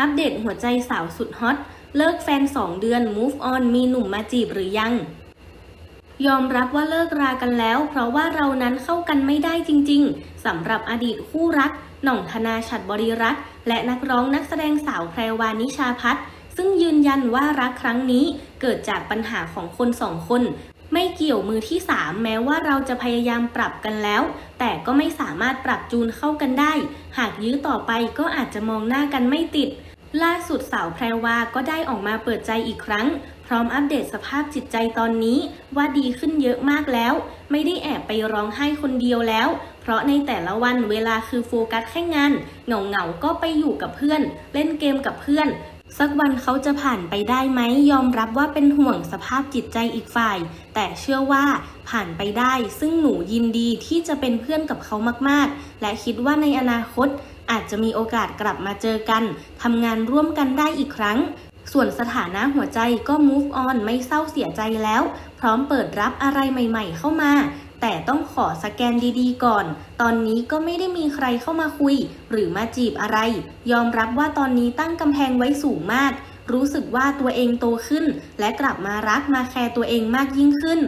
อัปเดตหัวใจสาวสุดฮอต เลิกแฟน 2 เดือน move on มีหนุ่มมาจีบหรือยัง ยอมรับว่าเลิกรากันแล้ว เพราะว่าเรานั้นเข้ากันไม่ได้จริงๆสำหรับอดีตคู่รัก หน่องธนาฉัตรบริรักษ์และนักร้องนักแสดงสาวแพรวานิชาพัฒน์ซึ่งยืนยันว่ารักครั้งนี้เกิดจากปัญหาของคนสองคน ไม่เกี่ยวมือที่ 3 แม้ว่าเราจะพยายามปรับกันแล้ว แต่ก็ไม่สามารถปรับจูนเข้ากันได้ หากยื้อต่อไปก็อาจจะมองหน้ากันไม่ติด ล่าสุดสาวแพรวาก็ได้ออกมาเปิดใจอีกครั้ง พร้อมอัปเดตสภาพจิตใจตอนนี้ว่าดีขึ้นเยอะมากแล้ว ไม่ได้แอบไปร้องไห้คนเดียวแล้ว เพราะในแต่ละวันเวลาคือโฟกัสแค่งานเหงาเหงาๆก็ไปอยู่กับเพื่อน เล่นเกมกับเพื่อน สักวันเขาจะผ่านไปได้ไหมยอมรับว่าเป็นห่วงสภาพจิตใจอีกฝ่าย แต่เชื่อว่าผ่านไปได้ ซึ่งหนูยินดีที่จะเป็นเพื่อนกับเขามากๆ และคิดว่าในอนาคต อาจจะมีโอกาสกลับมาเจอกันทำงานร่วมกันได้อีกครั้ง ส่วนสถานะหัวใจก็ move on ไม่เศร้าเสียใจแล้ว พร้อมเปิดรับอะไรใหม่ ๆ เข้ามา ต้องขอสแกนดีๆ ก่อน ตอนนี้ก็ไม่ได้มีใครเข้ามาคุย หรือมาจีบอะไร ยอมรับว่าตอนนี้ตั้งกำแพงไว้สูงมาก รู้สึกว่าตัวเองโตขึ้น และกลับมารักมาแคร์ตัวเองมากยิ่งขึ้น